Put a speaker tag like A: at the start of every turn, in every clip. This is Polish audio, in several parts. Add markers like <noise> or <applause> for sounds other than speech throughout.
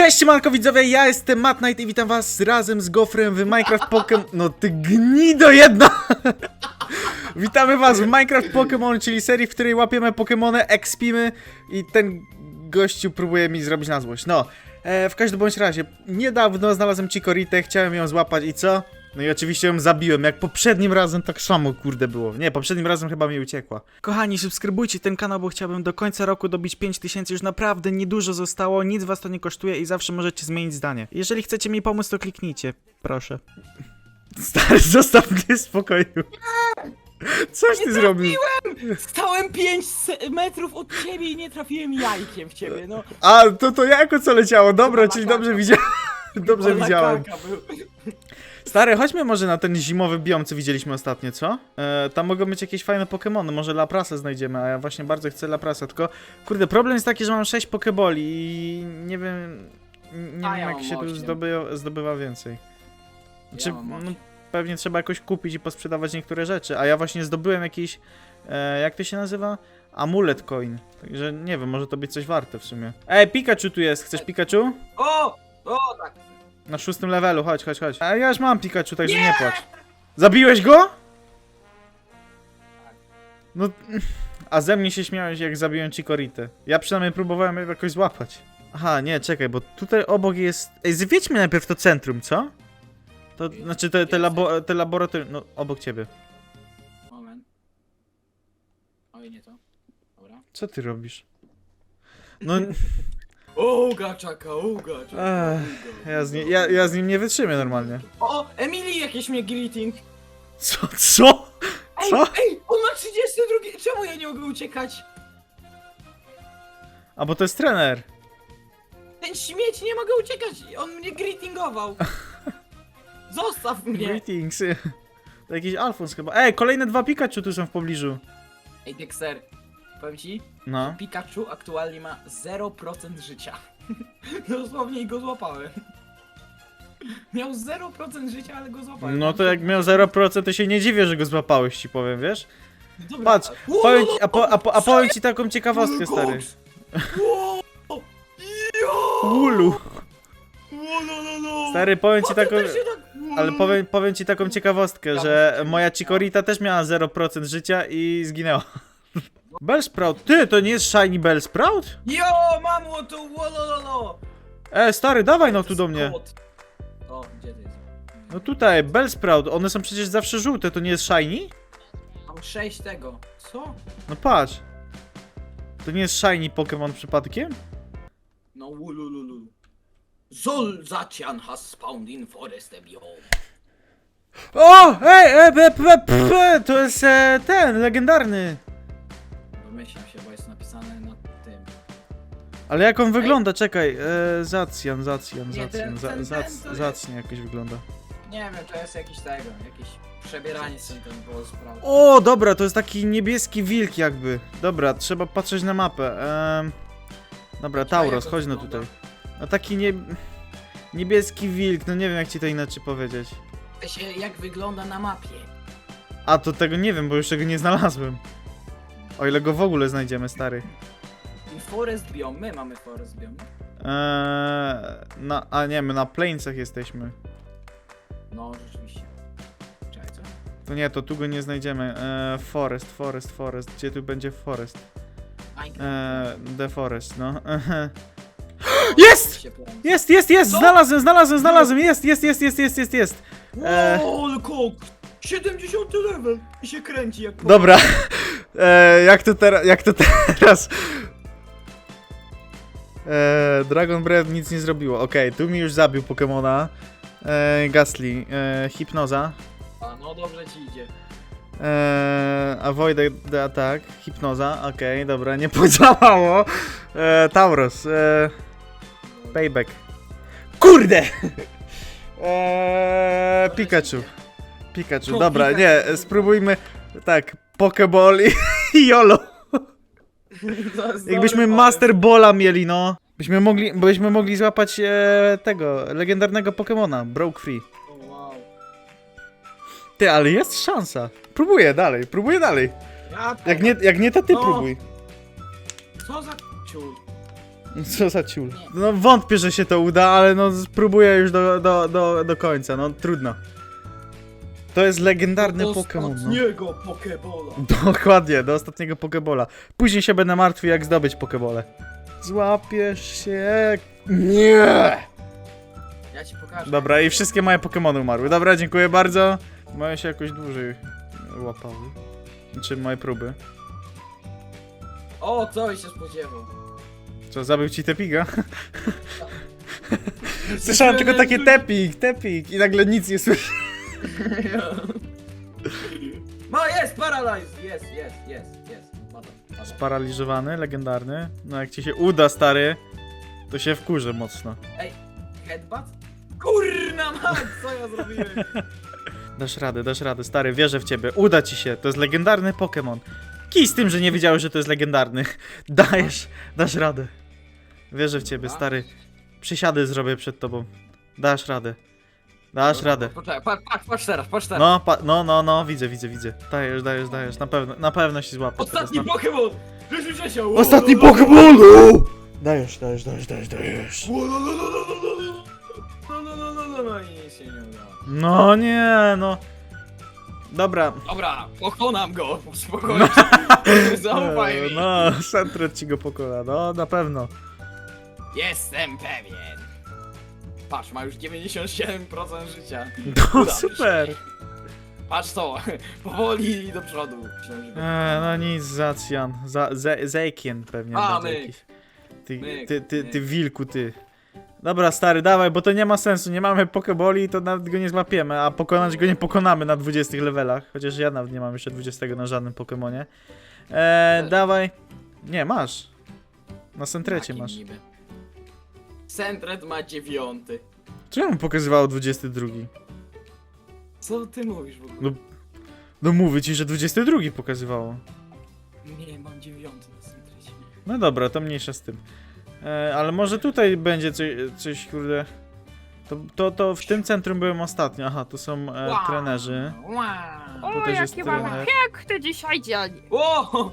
A: Cześć Malko widzowie, ja jestem Matt Knight i witam was razem z Gofrem w Minecraft Pokémon... No ty gnido jedna! <laughs> Witamy was w Minecraft Pokémon, czyli serii, w której łapiemy Pokémony, expimy i ten gościu próbuje mi zrobić na złość. No, e, w każdym bądź razie, niedawno znalazłem Chikorite, chciałem ją złapać i co? No i oczywiście ją zabiłem, jak poprzednim razem tak samo kurde było. Nie, poprzednim razem chyba mi uciekła. Kochani, subskrybujcie ten kanał, bo chciałbym do końca roku dobić 5000, już naprawdę niedużo zostało, nic was to nie kosztuje i zawsze możecie zmienić zdanie. Jeżeli chcecie mi pomóc, to kliknijcie, proszę. <laughs> Stary, zostaw mnie w spokoju. Coś ty zrobił.
B: Stałem 5 metrów od ciebie i nie trafiłem jajkiem w ciebie, no.
A: A, to to jako co leciało, dobra, czyli dobrze widziałem. <laughs> Dobrze widziałem. Stary, chodźmy może na ten zimowy biom, co widzieliśmy ostatnio, co? E, tam mogą być jakieś fajne Pokémony, może Laprasę znajdziemy, a ja właśnie bardzo chcę Laprasę, tylko kurde, problem jest taki, że mam 6 Pokeboli i nie wiem, nie
B: A
A: wiem
B: ja
A: jak
B: mam
A: się tu
B: osiem.
A: zdobywa, zdobywa więcej. Czy,
B: mam
A: no,
B: osiem.
A: pewnie trzeba jakoś kupić i posprzedawać niektóre rzeczy, a ja właśnie zdobyłem jakiś, e, jak to się nazywa? Amulet coin, także nie wiem, może to być coś warte w sumie. Ej, Pikachu tu jest, chcesz Pikachu?
B: O! O, tak.
A: Na szóstym levelu, chodź, chodź, chodź. A ja już mam Pikachu, także nie, płacz. Zabiłeś go? No, a ze mnie się śmiałeś jak zabiłem Chikorite. Ja przynajmniej próbowałem jakoś złapać. Aha, nie, czekaj, bo tutaj obok jest... Ej, zwiedźmy najpierw to centrum, co? To, znaczy te, te, labo, te laboratorium, no, obok ciebie.
B: Moment. Oj, nie to. Dobra.
A: Co ty robisz? No, <laughs>
B: Uga, czaka, uga, czaka,
A: Ech, ja z, nie, ja, ja z nim nie wytrzymię normalnie.
B: O, Emily jakiś mnie greeting.
A: Co, co?
B: Ej,
A: Co?
B: ej, on ma 32, czemu ja nie mogę uciekać?
A: A bo to jest trener.
B: Ten śmieć, nie mogę uciekać, on mnie greetingował. <laughs> Zostaw mnie.
A: Greetings. <laughs> To jakiś Alfons chyba. Ej, kolejne dwa Pikachu tu są w pobliżu.
B: Ej, Dexter, powiem ci,
A: No.
B: Pikachu aktualnie ma 0% życia. <laughs> Dosłownie go złapałem. <laughs> Miał 0% życia, ale go złapałem.
A: No to jak miał 0%, to się nie dziwię, że go złapałeś, ci powiem, wiesz?
B: Dobra.
A: Patrz, powiem ci, a, po, a, po, a powiem ci taką ciekawostkę, stary.
B: Jo,
A: Ulu.
B: lo, lo.
A: Stary, powiem ci
B: Potem
A: taką...
B: też się tak-
A: Ale powiem, powiem ci taką ciekawostkę, że moja Chikorita też miała 0% życia i zginęła. Bellsprout, ty, to nie jest Shiny Bellsprout?
B: Jo, mamo, to ło, lo, lo, lo.
A: E, stary, dawaj no tu do mnie.
B: Kot. O, gdzie to jest?
A: No tutaj, Bellsprout, one są przecież zawsze żółte, to nie jest Shiny?
B: Mam 6 tego. Co?
A: No patrz. To nie jest Shiny Pokémon przypadkiem?
B: No, ulululu. Zolzacian has spawned in forest biome.
A: O! Ej, e, p, p, p, to jest e, ten, legendarny.
B: Domyślam się, bo jest napisane na tym.
A: Ale jak on wygląda? Czekaj, e, Zacjan, Zacjan,
B: Nie,
A: Zacjan,
B: ten-
A: za,
B: ten-
A: zac,
B: ten to jest-
A: zacnie jakoś wygląda.
B: Nie wiem, to jest jakiś tego, jakiś przebieranie sobie ten było sprawy.
A: O, dobra, to jest taki niebieski wilk jakby. Dobra, trzeba patrzeć na mapę. Em, dobra, Tauros, chodź no tutaj. No taki nie... Niebieski wilk, no nie wiem jak ci to inaczej powiedzieć.
B: się jak wygląda na mapie.
A: A, to tego nie wiem, bo już tego nie znalazłem. O ile go w ogóle znajdziemy, stary.
B: I forest biome, my mamy forest biome.
A: Eee, na, a nie, my na plańcach jesteśmy.
B: No, rzeczywiście. Czekaj, co?
A: To nie, to tu go nie znajdziemy. Eee, forest, forest, forest. Gdzie tu będzie forest?
B: Minecraft.
A: Eee, the forest, no. Jest!
B: Się.
A: Jest, jest, jest!
B: Co?
A: Znalazłem, znalazłem, znalazłem! Jest, jest, jest, jest, jest, jest, jest! Eee.
B: Wow, ale kok! 70 level! I się kręci jak
A: Dobra. Eee, jak to teraz, jak to <laughs> teraz? Eee, Dragon Breath nic nie zrobiło. Okej, tu mi już zabił Pokemona. Eee, Gastly, eee, Hipnoza.
B: A, no dobrze ci idzie.
A: Eee, avoid the, attack. Hipnoza, okej, dobra, nie <laughs> podziałało. Eee, Tauros, eee, payback. Kurde! <laughs> Eee, Pikachu. Pikachu, dobra, nie, spróbujmy. Tak, Pokeball <laughs> i, i YOLO.
B: Jest
A: Jakbyśmy Master Balla mieli, no. Byśmy mogli, byśmy mogli złapać e, tego, legendarnego Pokemona, Broke Free.
B: wow.
A: Ty, ale jest szansa. Próbuję dalej, próbuję dalej.
B: Ja
A: Jak nie, jak nie to ty
B: No.
A: próbuj.
B: Co za ciul?
A: Co za ciul. No wątpię, że się to uda, ale no spróbuję już do, do, do, do końca, no trudno. To jest legendarny
B: Do
A: Pokémon, no.
B: ostatniego Pokebola. <laughs>
A: Dokładnie, do ostatniego Pokebola. Później się będę martwił, jak zdobyć Pokebole. Złapiesz się... Nie!
B: Ja ci pokażę.
A: Dobra, i wszystkie moje Pokemony umarły. Dobra, dziękuję bardzo. Moje się jakoś dłużej łapały. Czy moje próby.
B: O, co się spodziewał?
A: Co, zabił ci Tepiga? <laughs> Słyszałem tylko takie tepik, tepik i nagle nic nie słyszę. <laughs>
B: Ma, jest, paralyzed! Jest, jest, jest, jest. Ma to, ma to.
A: Sparaliżowany, legendarny. No jak ci się uda, stary, to się wkurzę mocno.
B: Ej, headbutt? Kurna mać, co ja zrobiłem? <laughs>
A: Dasz radę, dasz radę, stary, wierzę w ciebie. Uda ci się, to jest legendarny Pokémon. Kij z tym, że nie wiedziałeś, że to jest legendarny. <laughs> Dajesz, dasz radę. Wierzę w ciebie, stary. Przysiady zrobię przed tobą. Dasz radę. Dasz radę.
B: Poczekaj, patrz, patrz, patrz teraz, patrz teraz.
A: No, pa, no, no, no, widzę, widzę, widzę. Dajesz, dajesz, dajesz. Na pewno, na pewno się złapię.
B: Ostatni
A: teraz, na...
B: Pokémon!
A: Ostatni Pokémon! Dajesz, dajesz, dajesz, dajesz, dajesz.
B: No, no, no, no, no, no, no. No, no, no, no, no, no i się nie udało.
A: No nie, no. Dobra.
B: Dobra, pokonam go, spokojnie. Zaufaj mi.
A: No, Sentret ci go pokona, no, na pewno.
B: Jestem pewien. Patrz, ma już 97% życia.
A: No,
B: Udało
A: super.
B: się. Patrz to, <laughs> powoli do przodu. Myślałem, że-
A: E, no nic, Zacjan. Za, ze, Zekien pewnie
B: A,
A: będzie
B: myk.
A: jakiś. Ty,
B: Myk,
A: ty, ty, ty
B: myk.
A: wilku, ty. Dobra, stary, dawaj, bo to nie ma sensu. Nie mamy pokeboli, to nawet go nie złapiemy, a pokonać go nie pokonamy na 20 levelach. Chociaż ja nawet nie mam jeszcze 20 na żadnym Pokemonie. E, dawaj. Nie, masz. Na Sentrecie
B: Jaki
A: masz.
B: niby? Centret ma dziewiąty.
A: Czemu pokazywało 22?
B: Co ty mówisz w ogóle?
A: No, no mówię ci, że 22 pokazywało.
B: Nie, mam dziewiąty na centrecie.
A: No dobra, to mniejsza z tym. E, ale może tutaj będzie coś, coś kurde. To, to, to w tym centrum byłem ostatnio. Aha, to są e, trenerzy.
B: Wow.
C: O,
A: To też jest
C: jaki mamy
A: trener.
C: piękny dzisiaj dzień.
B: O!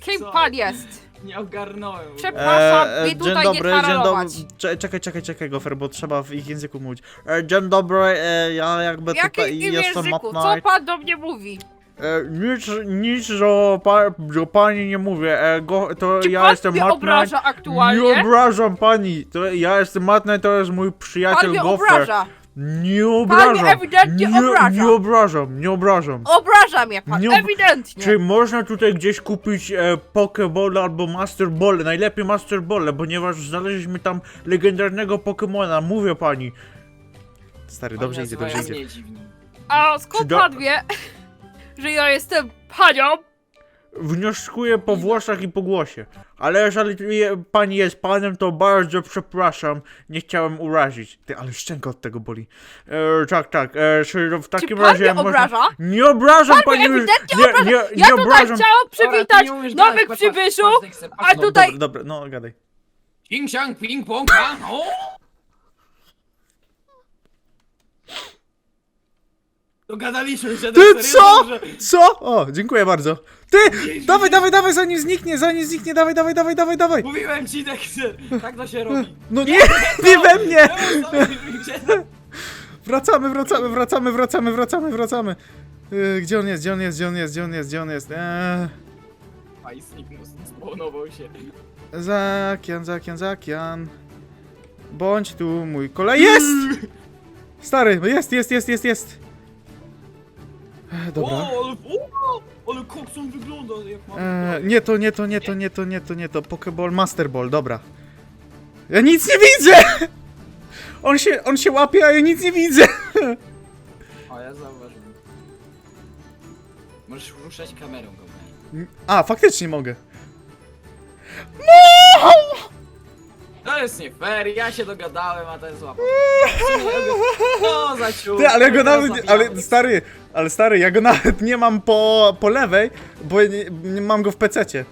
C: Kim
B: Co?
C: pan jest?
B: Nie ogarnąłem.
C: Przepraszam, mnie
A: dzień
C: tutaj
A: dobry,
C: nie
A: dzień dobry. Cze- Czekaj, czekaj, czekaj, Gofer, bo trzeba w ich języku mówić. E, dzień dobry, e, ja jakby
C: W jakim
A: tutaj
C: im
A: jestem
C: języku? Co pan do mnie mówi?
A: E, nic, nic do, pa, do pani nie mówię. E, go, to
C: Czy
A: ja
C: pan
A: jestem
C: mnie
A: Matt Knight.
C: obraża
A: Nie
C: aktualnie?
A: obrażam pani. To ja jestem Matt Knight, to jest mój
C: Pan
A: przyjaciel
C: mnie
A: Gofer.
C: obraża.
A: Nie obrażam.
C: ewidentnie
A: nie,
C: obraża.
A: nie obrażam, nie obrażam.
C: Obraża mnie pan,
A: Nie ob-
C: ewidentnie.
A: Czy można tutaj gdzieś kupić e, Pokeball albo Master Ball? Najlepiej Master Ball, ponieważ znaleźliśmy tam legendarnego Pokemona, mówię pani. Stary, dobrze idzie, dobrze idzie.
C: A
A: Czy
C: skąd
A: do-
C: pan wie, <laughs> że ja jestem panią?
A: Wnioskuję po włosach i po głosie. Ale jeżeli je, pani jest panem, to bardzo przepraszam. Nie chciałem urazić. Ty, ale szczęka od tego boli. E, tak, tak. E, czy w takim
C: pan
A: razie.
C: mnie
A: można-
C: obraża?
A: Nie obrażam
C: Pan
A: pani.
C: mnie ewidentnie
A: nie,
C: obraża.
A: nie,
C: Ja
A: nie
C: tutaj
A: obrażam.
C: chciałam przywitać
B: nie
C: nowych przybyszów, a
B: patrz,
C: tutaj-
A: Dobra, dobra, no gadaj.
B: Ping siang, ping pong, a, o! Dogadaliśmy się,
A: Ty
B: serio,
A: co?
B: że-
A: Co? O, dziękuję bardzo. Ty! Dawaj, dawaj, dawaj, zanim zniknie, zanim zniknie, dawaj, dawaj, dawaj, dawaj, dawaj.
B: Mówiłem ci, Dexter! Tak to się robi.
A: No nie, nie <laughs> we mnie! Wracamy, wracamy, wracamy, wracamy, wracamy, wracamy. Yy, Gdzie on jest, gdzie on jest, gdzie on jest, gdzie on jest, gdzie on jest? Eee,
B: Pajsnik spawnował się.
A: Zakian, Zakian, Zakian. Bądź tu mój kolej. Jest! Stary, jest, jest, jest, jest, jest. Eee, Dobra.
B: O, ale, o, ale kokson wygląda jak mam.
A: Eee, nie to, nie to, nie to, nie to, nie to, nie to. Pokeball, Master Ball, dobra. Ja nic nie widzę! On się, on się łapie, a ja nic nie widzę.
B: O, ja zauważyłem. Możesz ruszać kamerą go.
A: A, faktycznie mogę.
B: To jest nie fair, ja się dogadałem, a ten złapał. <laughs> No, za ciut.
A: Ty, ale ja go nawet, ale stary, ale stary, ja go <laughs> nawet nie mam po, po lewej, bo nie, nie mam go w pececie.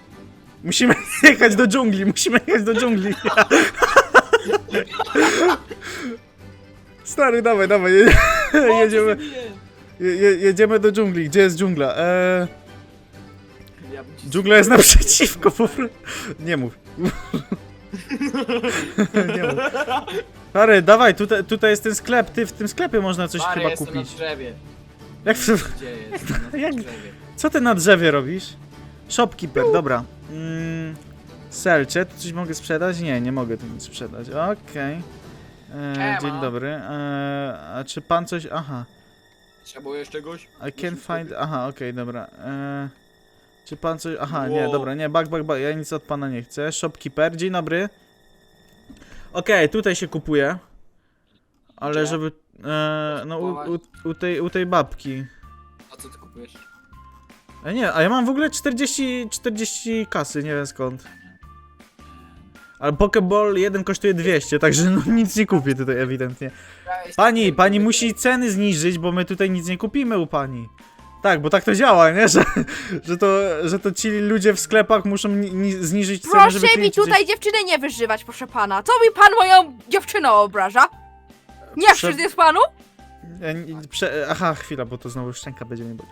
A: Musimy <laughs> jechać do dżungli, musimy jechać do dżungli. <laughs> Stary, dawaj, dawaj, je, jedziemy, je, je, jedziemy do dżungli. Gdzie jest dżungla? Eee,
B: ci-
A: dżungla jest naprzeciwko, po. Nie mów. nie mów. Stary, dawaj, tutaj, tutaj jest ten sklep, ty w tym sklepie można coś chyba kupić.
B: na drzewie.
A: Jak w...
B: Gdzie jestem? Na
A: Jak-
B: drzewie.
A: Co ty na drzewie robisz? Shopkeeper, dobra. Mm, Selcze, tu coś mogę sprzedać? Nie, nie mogę tu nic sprzedać. Okej. E,
B: Ema.
A: Dzień dobry. E, a czy pan coś... Aha.
B: Potrzebujesz czegoś?
A: I can find... Aha, okej, dobra. E, czy pan coś... Aha, nie,
B: Wow.
A: dobra, nie, back, back, back. Ja nic od pana nie chcę. Shopkeeper, dzień dobry. Okej, tutaj się kupuje. Ale
B: Gdzie?
A: żeby... E, no, u, u, u, tej, u tej babki.
B: A co ty kupujesz?
A: A nie, a ja mam w ogóle 40, 40 kasy, nie wiem skąd. Ale Pokeball jeden kosztuje 200, także no nic nie kupię tutaj ewidentnie. Pani, pani musi ceny zniżyć, bo my tutaj nic nie kupimy u pani. Tak, bo tak to działa, nie? Że, że, to, że to ci ludzie w sklepach muszą ni, ni, zniżyć ceny, żeby
C: Proszę mi
A: klienci coś-
C: tutaj dziewczyny nie wyżywać, proszę pana. Co mi pan moją dziewczynę obraża? Nie
A: Prze-
C: wstyd jest panu?
A: Nie- Prze... Aha, chwila, bo to znowu szczęka będzie mi boli.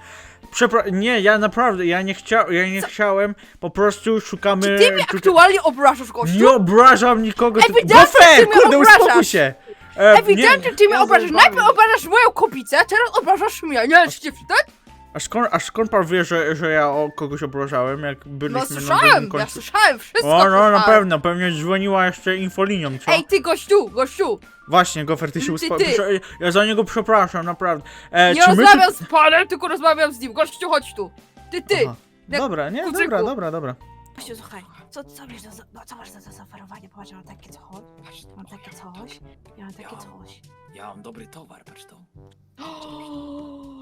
A: Przepra... Nie, ja naprawdę, ja nie, chcia... ja nie chciałem, po prostu szukamy...
C: Czy ty mnie aktualnie obrażasz, gościu?
A: Nie obrażam nikogo. ty-
C: Ewidentnie
A: Gofer,
C: ty mnie
A: kurde,
C: obrażasz.
A: uspokój się. E,
C: Ewidentnie ty mnie
B: ja
C: obrażasz.
B: zajebałem.
C: Najpierw obrażasz moją kopicę, teraz obrażasz mnie. Nie, czy cię wstyd?
A: A skąd, a skąd pan wie, że, że ja o kogoś obrażałem, jak byliśmy
C: No
A: na
C: słyszałem,
A: drugim
C: ja
A: końcu?
C: słyszałem, wszystko
A: O, no na
C: słyszałem.
A: pewno, pewnie dzwoniła jeszcze infolinią, co?
C: Ej, ty gościu, gościu,
A: Właśnie, Gofer, ty się
C: Ty.
A: Ja za niego przepraszam, naprawdę. E,
C: nie
A: czy my tu-
C: rozmawiam z panem, tylko rozmawiam z nim. Gościu, chodź tu. Ty, ty.
A: Aha. Dobra, nie,
C: kucyku.
A: dobra, dobra, dobra.
C: Gościu, słuchaj, co, co, masz za, no, co masz za, za zaoferowanie? Popatrz, ja mam takie coś, mam takie coś, ja mam takie coś.
B: Ja mam dobry towar, patrz to. <gasps>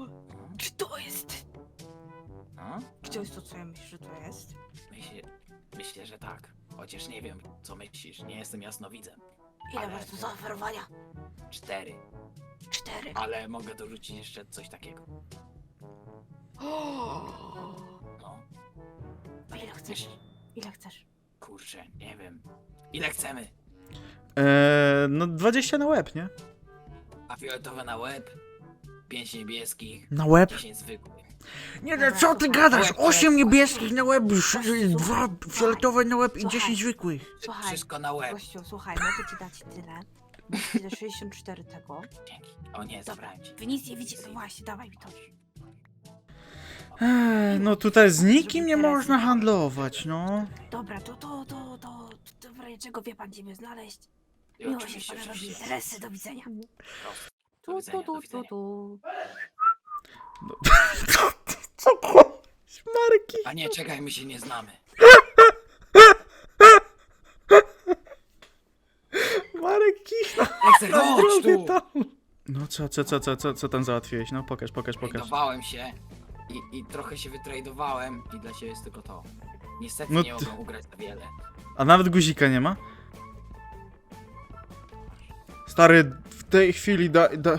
C: To jest?
B: A?
C: To jest to, co ja myślę, że to jest?
B: Myślę, myślę, że tak. Chociaż nie wiem, co myślisz. Nie jestem jasnowidzem.
C: Ile
B: Ale-
C: masz do zaoferowania?
B: Cztery.
C: Cztery.
B: Ale mogę dorzucić jeszcze coś takiego. No,
C: Ile chcesz? Ile chcesz?
B: kurczę, nie wiem. Ile chcemy?
A: E, no 20 na łeb, nie?
B: A fioletowe na łeb? Pięć niebieskich,
A: Na łeb?
B: dziesięć zwykłych.
A: Nie,
C: Dobra,
A: co ty gadasz?
B: Łeb,
A: 8
B: łeb.
A: niebieskich na łeb, sz- dwa fioletowe na łeb i
C: Słuchaj.
A: 10 zwykłych.
C: Słuchaj,
B: Wszystko na łeb.
C: gościu, słuchaj, mogę ci dać tyle. Dać 64 tego.
B: Dzięki. O nie, zabrałem ci.
C: Wy nic nie widzicie, no właśnie, dawaj mi to.
A: No tutaj z nikim nie można handlować, no.
C: Dobra, to, to, to, to, to w razie czego wie pan, gdzie mnie znaleźć?
B: I
C: Miło się
B: oczywiście,
C: pana robi
B: oczywiście.
C: interesy, do widzenia.
B: Do
C: Tu,
B: widzenia,
C: tu,
B: do
C: tu,
B: widzenia.
C: tu, <laughs> tu.
A: Co to? Marki.
B: A nie, czekaj, my się nie znamy. <laughs>
A: Marek
B: chodź tu!
A: tam. No co, co, co, co, co, co tam załatwiłeś? No pokaż, pokaż, pokaż.
B: Tradowałem się i, i trochę się wytradowałem i dla ciebie jest tylko to. Niestety
A: No
B: nie
A: ty-
B: mogę ugrać za wiele.
A: A nawet guzika nie ma? Stary, tej chwili da... da...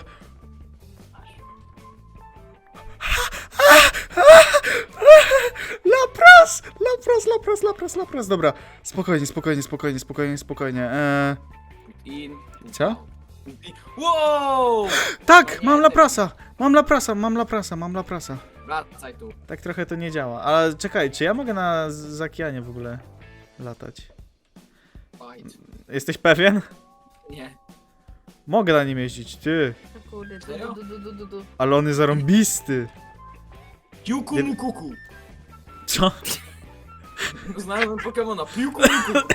A: Lapras! Lapras, lapras, lapras, lapras. Dobra, spokojnie, spokojnie, spokojnie, spokojnie, spokojnie. Eee... Co?
B: I... Wow!
A: Tak, mam laprasa! Mam laprasa, mam laprasa, mam laprasa.
B: Wracaj tu.
A: Tak trochę to nie działa. Ale czekaj, czy ja mogę na Zakianie w ogóle latać?
B: Fight.
A: Jesteś pewien?
B: Nie.
A: Mogę na nim jeździć, ty.
C: O Kurde, du,
B: Serio?
C: du, du, du, du, du.
A: Ale on jest zarąbisty.
B: Piłku mu kuku.
A: Co? <laughs>
B: Znałem Pokemona. Piłku mu kuku.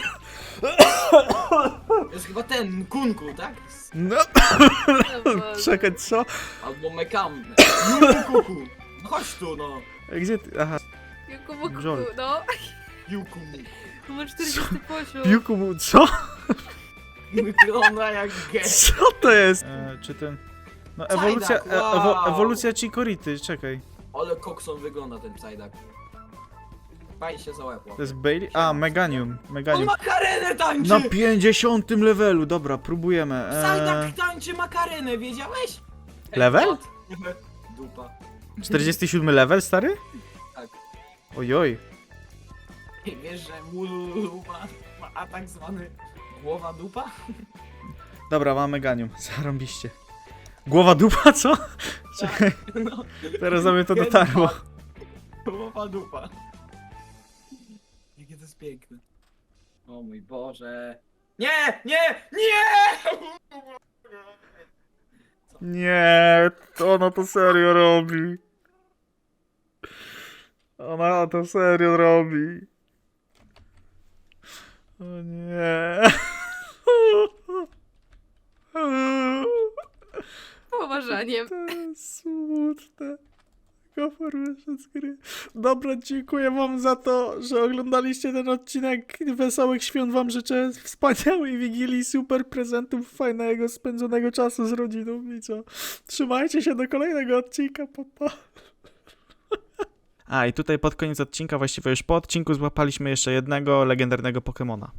B: To <coughs> jest chyba ten, Kunku, tak?
A: No,
C: O <coughs> Boże.
A: czekaj, co?
B: Albo Mekam. Piłku kuku. No Chodź tu, no.
A: Gdzie ty? Aha, Brzol.
C: kuku, no.
B: Piłku mu.
C: To ma 40 poziom.
A: piłku mu... Co? <laughs>
B: Wygląda jak gest.
A: Co to jest? E, czy ten... No ewolucja, e,
B: Psyduck,
A: ewo,
B: wow.
A: ewolucja Chikority, czekaj.
B: Ale kokson wygląda ten Psyduck. Fajnie się załapło.
A: To jest Bailey? A, Meganium.
B: On
A: Meganium.
B: makarenę tańczy!
A: Na 50 levelu, dobra, próbujemy. E,
B: Psyduck tańczy makarenę, wiedziałeś?
A: Level?
B: Ej. <laughs> Dupa.
A: 47 level, stary?
B: Tak.
A: Ojoj.
B: I wiesz, że Mululu ma, ma atak zwany głowa dupa?
A: Dobra, mam Meganium, <laughs> zarąbiście. Głowa dupa, co? <laughs> Czekaj,
B: No,
A: teraz do mnie to dotarło.
B: głowa dupa. Jakie to jest piękne. O mój Boże. Nie, nie, nie!
A: Nie, to ona to serio robi. Ona to serio robi. O nie.
C: Poważaniem.
A: To jest smutne. Gofor wyszedł z gry. Dobra, dziękuję wam za to, że oglądaliście ten odcinek. Wesołych świąt wam życzę, wspaniałej Wigilii, super prezentów, fajnego, spędzonego czasu z rodziną i co. Trzymajcie się do kolejnego odcinka, papa. A i tutaj pod koniec odcinka, właściwie już po odcinku, złapaliśmy jeszcze jednego legendarnego Pokemona.